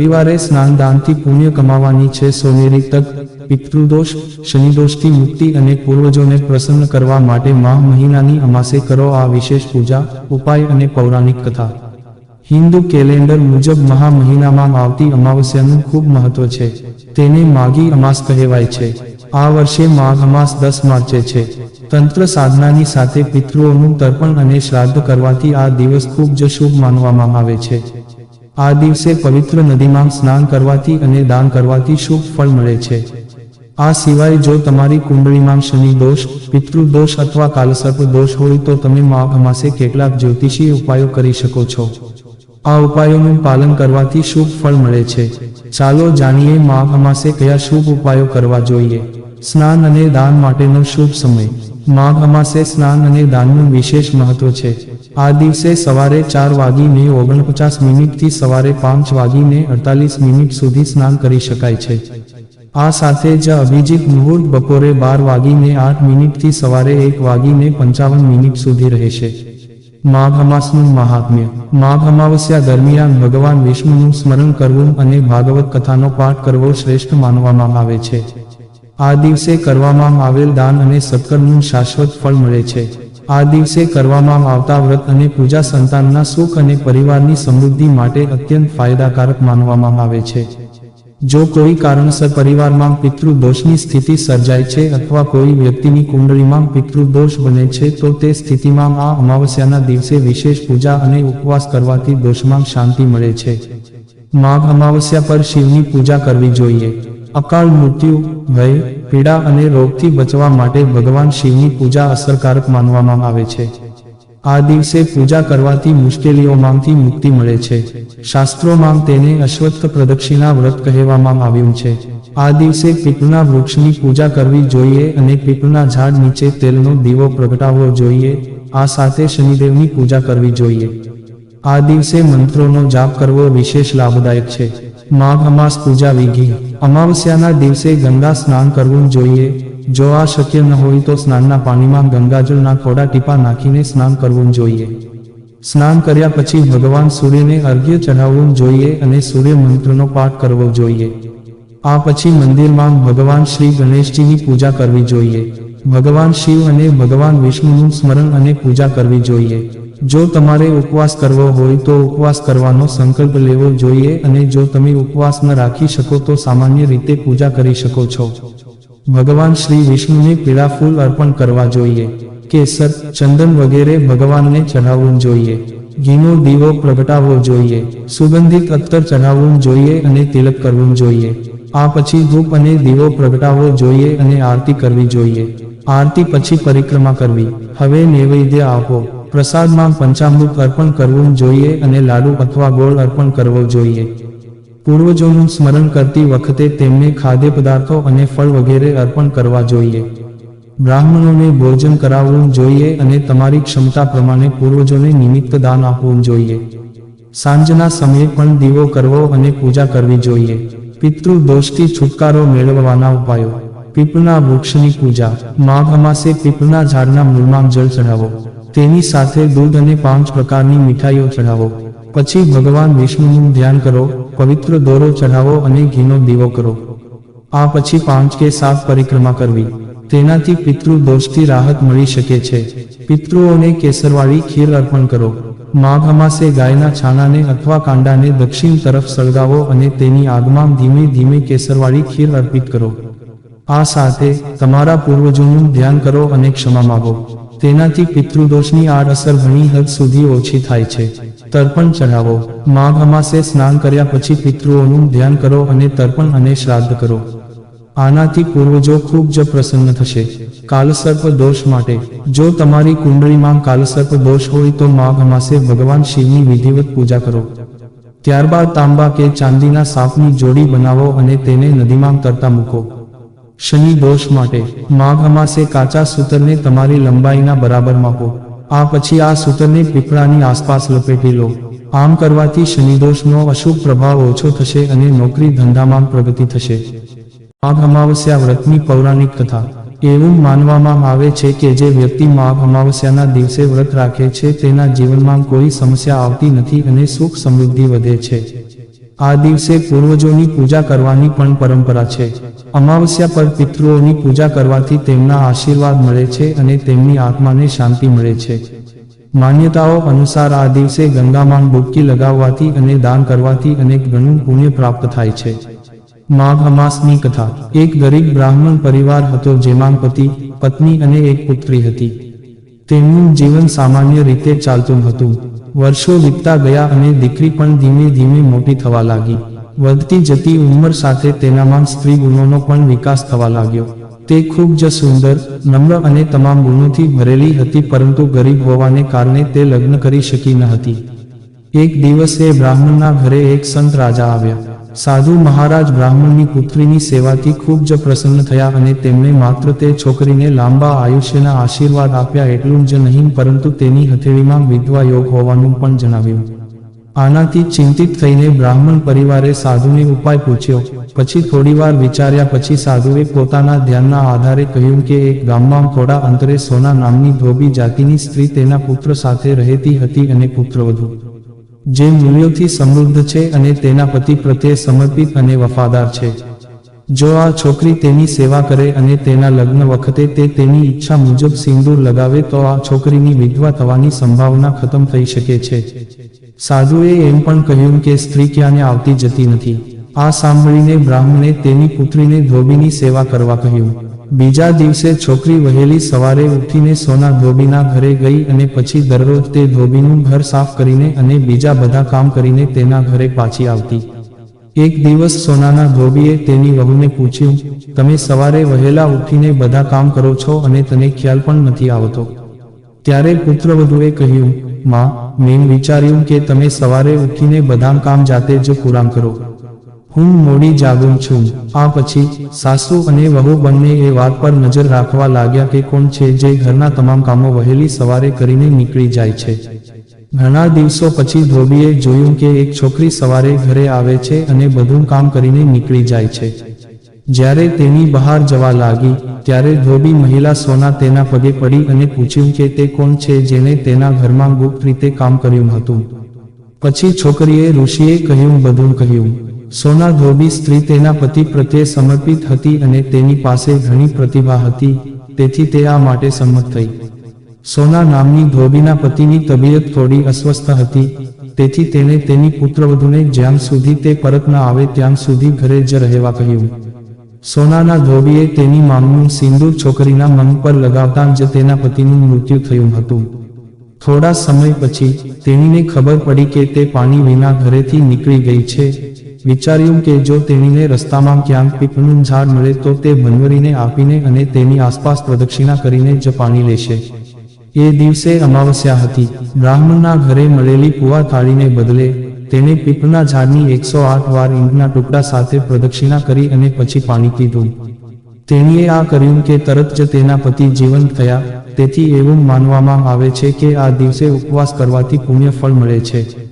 રવિવારે સ્નાન દાનથી પુણ્ય કમાવાની છે સોનેરી તક, પિતૃદોષ, શનિદોષથી મુક્તિ અને પૂર્વજોને પ્રસન્ન કરવા માટે માહ મહિનાની અમાસે કરો આ વિશેષ પૂજા, ઉપાય અને પૌરાણિક કથા. હિન્દુ કેલેન્ડર મુજબ મહા મહિનામાં આવતી અમાવસ્યાનું ખૂબ મહત્વ છે. તેને માગી અમાસ કહેવાય છે. આ વર્ષે માઘ અમાસ દસ માર્ચે છે. તંત્ર સાધનાની સાથે પિતૃઓનું તર્પણ અને શ્રાદ્ધ કરવાથી આ દિવસ ખૂબ જ શુભ માનવામાં આવે છે. આ દિવસે પવિત્ર નદીમાં સ્નાન કરવાથી અને દાન કરવાથી શુભ ફળ મળે છે. આ સિવાય જો તમારી કુંડળીમાં શનિ દોષ પિતૃદોષ અથવા કાલસર્પ દોષ હોય તો તમે માઘ માસે કેટલાક જ્યોતિષી ઉપાયો કરી શકો છો. આ ઉપાયોનું પાલન કરવાથી શુભ ફળ મળે છે. ચાલો જાણીએ માઘ માસે કયા શુભ ઉપાયો કરવા જોઈએ. સ્નાન અને દાન માટેનો શુભ સમય. માઘ અમાસે સ્નાન અને દાનનું વિશેષ મહત્વ છે. આ દિવસે સવારે ચાર વાગીને ઓગણપચાસ મિનિટથી સવારે પાંચ વાગીને અડતાલીસ મિનિટ સુધી સ્નાન કરી શકાય છે. આ સાથે જ અભિજીત મુહૂર્ત બપોરે બાર વાગીને આઠ મિનિટથી સવારે એક વાગીને પંચાવન મિનિટ સુધી રહેશે માઘ અમાસનું મહાત્મ્ય. માઘ અમાવસ્યા દરમિયાન ભગવાન વિષ્ણુનું સ્મરણ કરવું અને ભાગવત કથાનો પાઠ કરવો શ્રેષ્ઠ માનવામાં આવે છે. આ દિવસે કરવામાં આવેલ દાન અને સત્કર્મનું શાશ્વત ફળ મળે છે. આ દિવસે કરવામાં આવતા વ્રત અને પૂજા સંતાનના સુખ અને પરિવારની સમૃદ્ધિ માટે અત્યંત ફાયદાકારક માનવામાં આવે છે. જો કોઈ કારણસર પરિવારમાં પિતૃદોષની સ્થિતિ સર્જાય છે અથવા કોઈ વ્યક્તિની કુંડળીમાં પિતૃદોષ બને છે, તો તે સ્થિતિમાં આ અમાવસ્યાના દિવસે વિશેષ પૂજા અને ઉપવાસ કરવાથી દોષમાં શાંતિ મળે છે. માઘ અમાવસ્યા પર શિવની પૂજા કરવી જોઈએ. અકાળ મૃત્યુ, ભય, પીડા અને રોગથી બચવા માટે ભગવાન શિવની પૂજા અસરકારક માનવામાં આવે છે. આ દિવસે પૂજા કરવાથી મુશ્કેલીઓમાંથી મુક્તિ મળે છે. શાસ્ત્રોમાં તેને અશ્વત્થ પ્રદક્ષિણા વ્રત કહેવામાં આવ્યું છે. આ દિવસે પીપળના વૃક્ષની પૂજા કરવી જોઈએ અને પીપળના ઝાડ નીચે તેલનો દીવો પ્રગટાવવો જોઈએ. આ સાથે શનિદેવની પૂજા કરવી જોઈએ. આ દિવસે મંત્રોનો જાપ કરવો વિશેષ લાભદાયક છે. માઘ અમાસ પૂજા વિધિ. અમાવસ્યાના દિવસે ગંગા સ્નાન કરવું જોઈએ. જો આ શક્ય ન હોય તો સ્નાનના પાણીમાં ગંગાજળના થોડા ટીપા નાખીને સ્નાન કરવું જોઈએ. સ્નાન કર્યા પછી ભગવાન સૂર્યને અર્ઘ્ય ચઢાવવું જોઈએ અને સૂર્ય મંત્રનો પાઠ કરવો જોઈએ. આ પછી મંદિરમાં ભગવાન શ્રી ગણેશજીની પૂજા કરવી જોઈએ. ભગવાન શિવ અને ભગવાન વિષ્ણુનું સ્મરણ અને પૂજા કરવી જોઈએ. જો તમારે ઉપવાસ કરવો હોય તો ઉપવાસ કરવાનો સંકલ્પ લેવો જોઈએ અને જો તમે ઉપવાસ ન રાખી શકો તો સામાન્ય રીતે પૂજા કરી શકો છો. ભગવાન શ્રી વિષ્ણુને પીળા ફૂલ અર્પણ કરવા જોઈએ. કેસર, ચંદન વગેરે ભગવાનને ચઢાવવું જોઈએ. ઘીનો દીવો પ્રગટાવવો જોઈએ. સુગંધિત અત્તર ચઢાવવું જોઈએ અને તિલક કરવું જોઈએ. આ પછી ધૂપ અને દીવો પ્રગટાવવો જોઈએ અને આરતી કરવી જોઈએ. આરતી પછી પરિક્રમા કરવી. હવે નૈવેદ્ય આપો. પ્રસાદમાં પંચામૃત અર્પણ કરવું જોઈએ અને લાડુ અથવા ગોળ અર્પણ કરવો જોઈએ. પૂર્વજોનું સ્મરણ કરતી વખતે તેમને ખાદ્ય પદાર્થો અને ફળ વગેરે અર્પણ કરવા જોઈએ. બ્રાહ્મણોને ભોજન કરાવવું જોઈએ અને તમારી ક્ષમતા પ્રમાણે પૂર્વજોને નિમિત્ત દાન આપવું જોઈએ. સાંજના સમયે પણ દીવો કરવો અને પૂજા કરવી જોઈએ. પિતૃ દોષથી છુટકારો મેળવવાના ઉપાયો. પીપળના વૃક્ષની પૂજા. માઘ અમાસે પીપળના ઝાડના મૂળમાં જળ ચઢાવો. તેની સાથે દૂધ અને પાંચ પ્રકારની મીઠાઈઓ ચઢાવો. પછી ભગવાન વિષ્ણુનું ધ્યાન કરો, પવિત્ર દોરો ચઢાવો અને ઘીનો દીવો કરો. આ પછી પાંચ કે સાત પરિક્રમા કરવી. તેનાથી પિતૃ દોષથી રાહત મળી શકે છે. પિતૃઓને કેસરવાળી ખીર અર્પણ કરો. માઘ અમાસે ગાયના છાનાને અથવા કાંડાને દક્ષિણ તરફ સળગાવો અને તેની આગમાં ધીમે ધીમે કેસરવાળી ખીર અર્પિત કરો. આ સાથે તમારા પૂર્વજોનું ધ્યાન કરો અને ક્ષમા માગો. તેનાથી પિતૃદોષની આડઅસર ઘણી હદ સુધી ઓછી થાય છે. તર્પણ ચઢાવો. માઘ અમાસે સ્નાન કર્યા પછી પિતૃઓનું ધ્યાન કરો અને તર્પણ અને શ્રાદ્ધ કરો. આનાથી પૂર્વજો ખૂબ જ પ્રસન્ન થશે. કાલસર્પ દોષ માટે. જો તમારી કુંડળીમાં કાલસર્પ દોષ હોય તો માઘ અમાસે ભગવાન શિવની વિધિવત પૂજા કરો. ત્યારબાદ તાંબા કે ચાંદીના સાપની જોડી બનાવો અને તેને નદીમાં તરતા મૂકો. શનિ દોષ માટે માઘ અમાસે કાચા સૂતરને તમારી લંબાઈના બરાબર માપો. આ પછી આ સૂતરને પીપળાની આસપાસ લપેટી લો. આમ કરવાથી શનિદોષનો અશુભ પ્રભાવ ઓછો થશે અને નોકરી ધંધામાં પ્રગતિ થશે. માઘ અમાવસ્યા વ્રતની પૌરાણિક કથા. એવું માનવામાં આવે છે કે જે વ્યક્તિ માઘ અમાવસ્યાના દિવસે વ્રત રાખે છે, તેના જીવનમાં કોઈ સમસ્યા આવતી નથી અને સુખ સમૃદ્ધિ વધે છે. આ દિવસે પૂર્વજોની પૂજા કરવાની પણ પરંપરા છે. અમાવસ્યા પર પિતૃઓની પૂજા કરવાથી તેમના આશીર્વાદ મળે છે અને તેમની આત્માને શાંતિ મળે છે. માન્યતાઓ અનુસાર આ દિવસે ગંગામાં ડૂબકી લગાવવાથી અને દાન કરવાથી અનેક ગણું પુણ્ય પ્રાપ્ત થાય છે. માઘ અમાસની કથા. એક ગરીબ બ્રાહ્મણ પરિવાર હતો જેમાં પતિ, પત્ની અને એક પુત્રી હતી. તેમનું જીવન સામાન્ય રીતે ચાલતું હતું. વર્ષો વીતતા ગયા અને દીકરી પણ ધીમે ધીમે મોટી થવા લાગી. વધતી જતી ઉંમર સાથે તેનામાં સ્ત્રી ગુણોનો પણ વિકાસ થવા લાગ્યો. તે ખૂબ જ સુંદર, નમ્ર અને તમામ ગુણોથી ભરેલી હતી પરંતુ ગરીબ હોવાને કારણે તે લગ્ન કરી શકી ન હતી. એક દિવસ એ બ્રાહ્મણના ઘરે એક સંત રાજા આવ્યા. સાધુ મહારાજ બ્રાહ્મણની પુત્રીની સેવાથી ખૂબ જ પ્રસન્ન થયા અને તેમણે માત્ર તે છોકરીને લાંબા આયુષ્યના આશીર્વાદ આપ્યા એટલું જ નહીં, પરંતુ તેની હથેળીમાં વિધવા યોગ હોવાનું પણ જણાવ્યું. આનાથી ચિંતિત થઈને બ્રાહ્મણ પરિવારે સાધુને ઉપાય પૂછ્યો. પછી થોડીવાર વિચાર્યા, પછી સાધુએ પોતાના ધ્યાનના આધારે કહ્યું કે એક ગામમાં થોડા અંતરે સોના નામની ધોબી જાતિની સ્ત્રી તેના પુત્ર સાથે રહેતી હતી અને પુત્રવધુ જે મૂલ્યોથી સમૃદ્ધ છે અને તેના પતિ પ્રત્યે સમર્પિત અને વફાદાર છે. જો આ છોકરી તેની સેવા કરે અને તેના લગ્ન વખતે તે તેની ઈચ્છા મુજબ સિંદૂર લગાવે તો આ છોકરીની વિધવા થવાની સંભાવના ખતમ થઈ શકે છે. સાધુએ એમ પણ કહ્યું કે સ્ત્રી ક્યાંને આવતી જતી નથી. આ સાંભળીને બ્રાહ્મણે તેની પુત્રીને ધોબીની સેવા કરવા કહ્યું. બીજા દિવસે છોકરી વહેલી સવારે ઉઠીને સોના ધોબીના ઘરે ગઈ અને પછી દરરોજ તે ધોબીનું ઘર સાફ કરીને અને બીજા બધા કામ કરીને તેના ઘરે પાછી આવતી. એક દિવસ સોનાના ધોબીએ તેની વહુને પૂછ્યું, તમે સવારે વહેલા ઉઠીને બધા કામ કરો છો અને તને ખ્યાલ પણ નથી આવતો? ત્યારે પુત્રવધુએ કહ્યું, માં, મેં વિચાર્યું કે તમે સવારે ઉઠીને બધા કામ જાતે જ પૂરામ કરો. હું મોડી જાગું છું. આ પછી સાસુ અને વહુ બંને એ વાત પર નજર રાખવા લાગ્યા કે કોણ છે જે ઘરના તમામ કામો વહેલી સવારે કરીને નીકળી જાય છે. ઘણા દિવસો પછી ધોબીએ જોયું કે એક છોકરી સવારે ઘરે આવે છે અને બધું કામ કરીને નીકળી જાય છે. જ્યારે તેની બહાર જવા લાગી, ત્યારે ધોબી મહિલા સોના તેના પગે પડી અને પૂછ્યું કે તે કોણ છે જેને તેના ઘરમાં ગુપ્ત રીતે કામ કર્યું હતું. પછી છોકરીએ ઋષિએ કહ્યું, બધું કહ્યું. સોના ધોબી સ્ત્રી તેના પતિ પ્રત્યે સમર્પિત હતી અને તેની પાસે ઘણી પ્રતિભા હતી, તેથી તે આ માટે સંમત થઈ. સોના નામની ધોબીના પતિની તબિયત થોડી અસ્વસ્થ હતી, તેથી તેને તેની પુત્રવધુને જ્યાં સુધી તે પરત ન આવે ત્યાં સુધી ઘરે જ રહેવા કહ્યું. સોનાના ધોબીએ તેની માંગનું સિંદૂર છોકરીના મન પર લગાવતા જ તેના પતિનું મૃત્યુ થયું હતું. થોડા સમય પછી તેણીને ખબર પડી કે તે પાણી વિના ઘરેથી નીકળી ગઈ છે વિચાર્યું કે જો તેણીને રસ્તામાં ક્યાંક પીપળનું ઝાડ મળે તો તે ભનવરીને આપીને અને તેની આસપાસ પ્રદક્ષિણા કરીને જ લેશે. એ દિવસે અમાવસ્યા હતી. બ્રાહ્મણના ઘરે મળેલી કુવા થાળીને બદલે તેણે પીપળના ઝાડની એકસો આઠ વાર ઈંટના ટુકડા સાથે પ્રદક્ષિણા કરી અને પછી પાણી પીધું. તેણીએ આ કર્યું કે તરત જ તેના પતિ જીવંત થયા. તેથી એવું માનવામાં આવે છે કે આ દિવસે ઉપવાસ કરવાથી પુણ્ય ફળ મળે છે.